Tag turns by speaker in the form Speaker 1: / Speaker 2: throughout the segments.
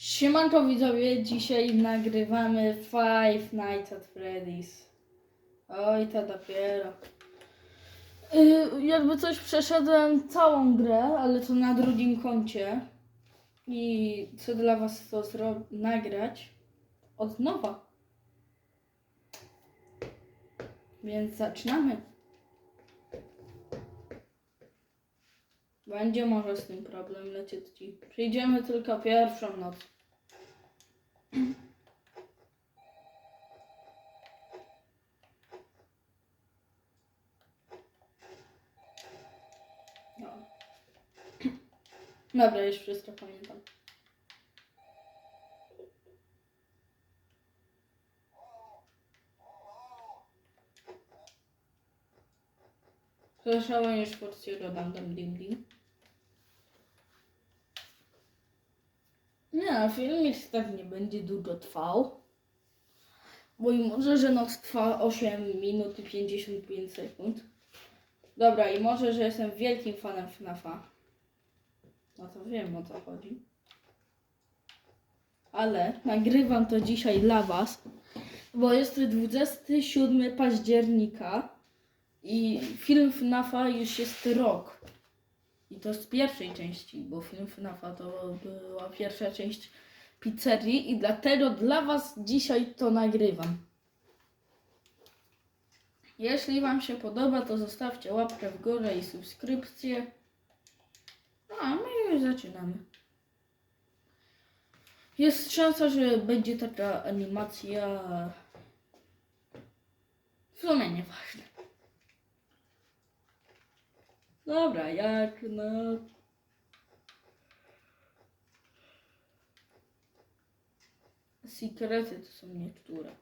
Speaker 1: Siemanko widzowie, dzisiaj nagrywamy Five Nights at Freddy's. Oj, to dopiero. Yy, jakby coś przeszedłem całą grę, ale to na drugim koncie. I chcę dla was to nagrać od nowa. Więc zaczynamy. Będzie może z tym problem leciutki. Przyjdziemy tylko pierwszą noc. No. Dobra, już wszystko pamiętam. Słyszałem już porcję dodam tam ding Nie, filmik tak nie będzie długo trwał. Bo i może, że noc trwa 8 minut i 55 sekund. Dobra, i może, że jestem wielkim fanem FNAFa. No to wiem o co chodzi. Ale nagrywam to dzisiaj dla Was, bo jest 27 października i film FNAFa już jest rok. I to z pierwszej części, bo film FNAFa to była pierwsza część pizzerii i dlatego dla Was dzisiaj to nagrywam. Jeśli Wam się podoba, to zostawcie łapkę w górę i subskrypcję. No, a my już zaczynamy. Jest szansa, że będzie taka animacja. W sumie nieważne. Dobra, jak na. Sekrety to są niektóre.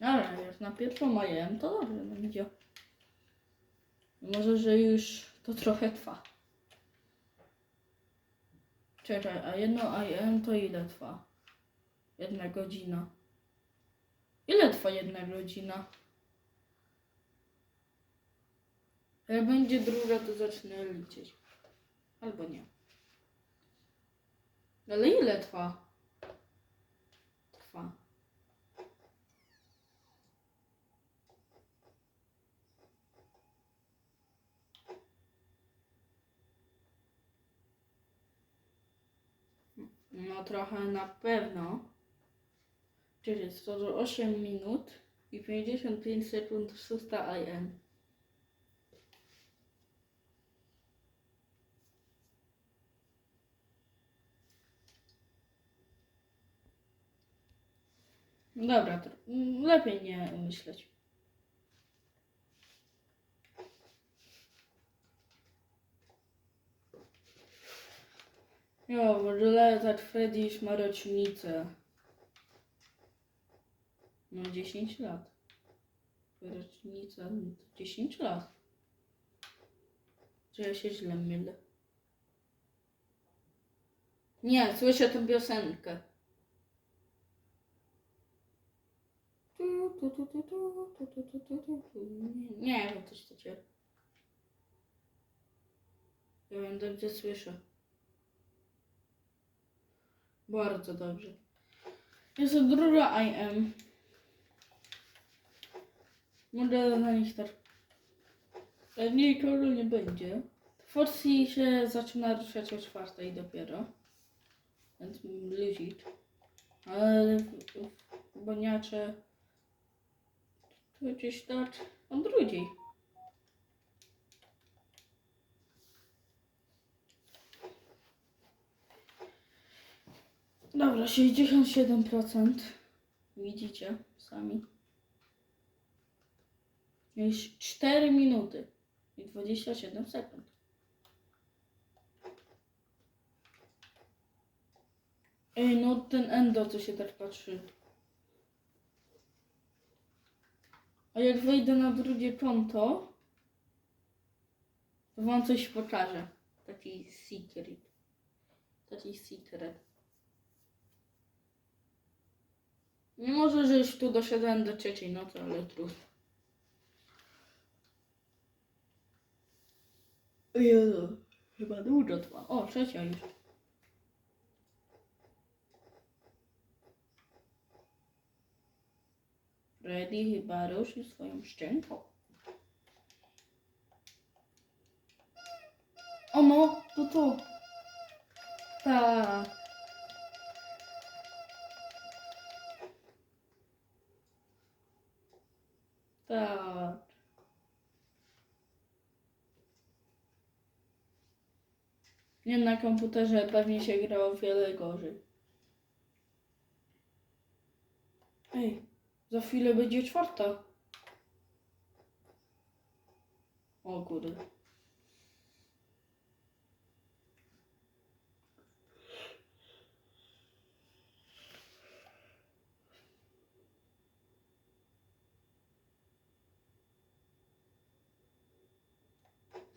Speaker 1: Dobra, jak na pierwszą majem, to dobrze będzie. Może, że już to trochę trwa. Czekaj, a jedno IM to ile trwa? Jedna godzina. Ile trwa jedna godzina? Jak będzie druga, to zacznę liczyć. Albo nie. Ale ile trwa? Trwa. No trochę na pewno. Czyli jest to 8 minut i 55 sekund 6 IM. Dobra, to lepiej nie myśleć. Jo, tak Freddy ma rocznicę. No 10 lat. Rocznica no to 10 lat. Czy ja się źle mylę? Nie, słyszę tę piosenkę. Nie, wiem, coś to cię. Ja wiem dobrze słyszę. Bardzo dobrze. Jest to druga IM. Mogę na nich tak. Pewnie nikogo nie będzie. Forcji się zaczyna ruszać o czwartej dopiero. Więc luzik. Ale boniacze to gdzieś tak o drugiej. Dobra, 67%. Widzicie sami. Już 4 minuty i 27 sekund. Ej, no ten endo, co się tak patrzy. A jak wejdę na drugie konto, to wam coś pokażę. Taki secret. Taki secret. Nie może, że już tu doszedłem do trzeciej nocy, ale trudno. Jezu, chyba długo trwa. O, trzecia już. Freddy chyba ruszył swoją szczęką. O no, to to. Tak. Tak. Nie na komputerze pewnie się grało wiele gorzej. Ej, za chwilę będzie czwarta. O kurde.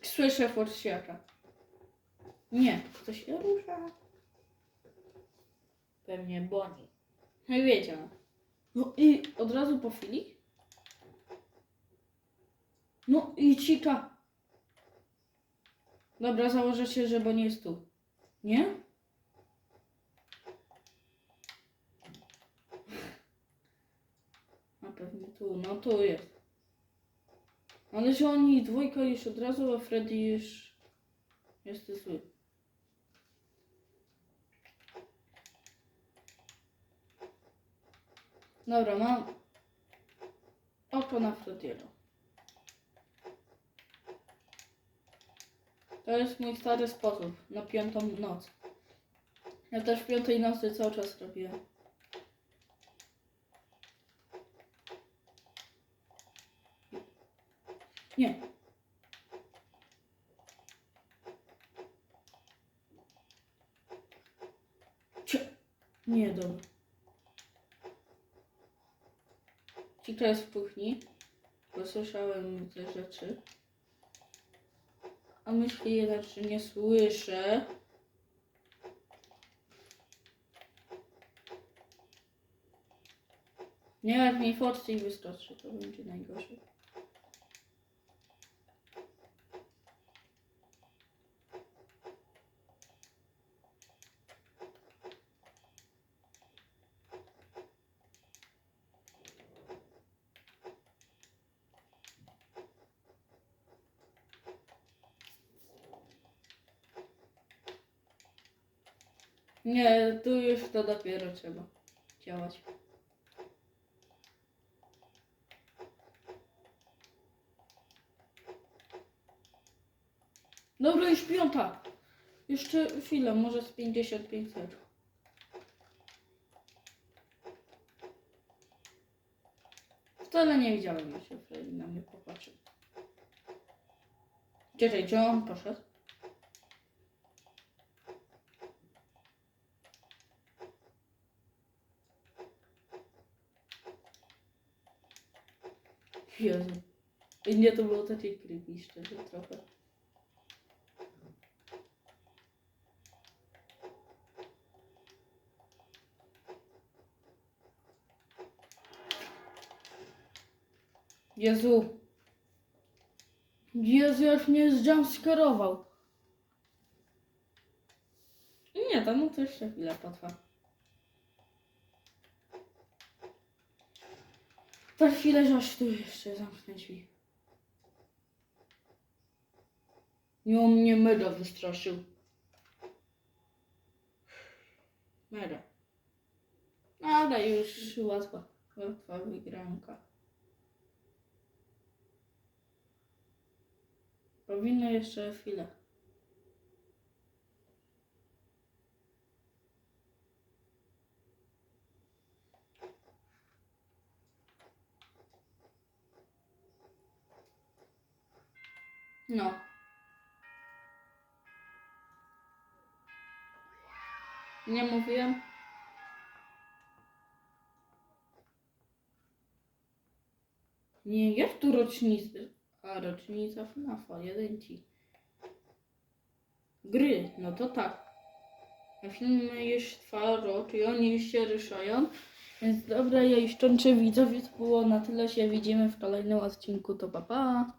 Speaker 1: Słyszę forsjaka. Nie, ktoś się rusza. Pewnie Boni. Nie wiedział. No i od razu po chwili? No i cika. Dobra, założę się, że Boni jest tu. Nie? A pewnie tu, no tu jest. Ale że oni dwójka już od razu, a Freddy już jest zły. Dobra, mam oko na Frediego. To jest mój stary sposób na piątą noc. Ja też w piątej nocy cały czas robiłem. Nie. Cie. Nie, dobra. Jest w kuchni, bo słyszałem te rzeczy. A myśli jednak, że nie słyszę. Nie, jak mi Forcy wyskoczy, to będzie najgorzej. Nie, tu już to dopiero trzeba działać. Dobra, już piąta. Jeszcze chwilę, może z 55 sekund. Wcale nie widziałem, że Freddy na mnie popatrzył. Gdzie on poszedł? Jezu. I nie, to było takie creepy, szczerze, trochę. Jezu. Jezu, jak mnie zjumpscarował. Nie, to no to jeszcze chwilę potrwa. To chwilę, że tu jeszcze zamknę drzwi. I on mnie mega wystraszył. Mega. Ale już łatwa, łatwa wygranka. Powinno jeszcze chwilę. No. Nie mówiłem. Nie, jak tu rocznica? A, rocznica FNAFa, jeden ci. Gry, no to tak. A film już trwa rok i oni już się ruszają. Więc dobra, ja już kończę widzowie, było na tyle, się widzimy w kolejnym odcinku, to pa pa.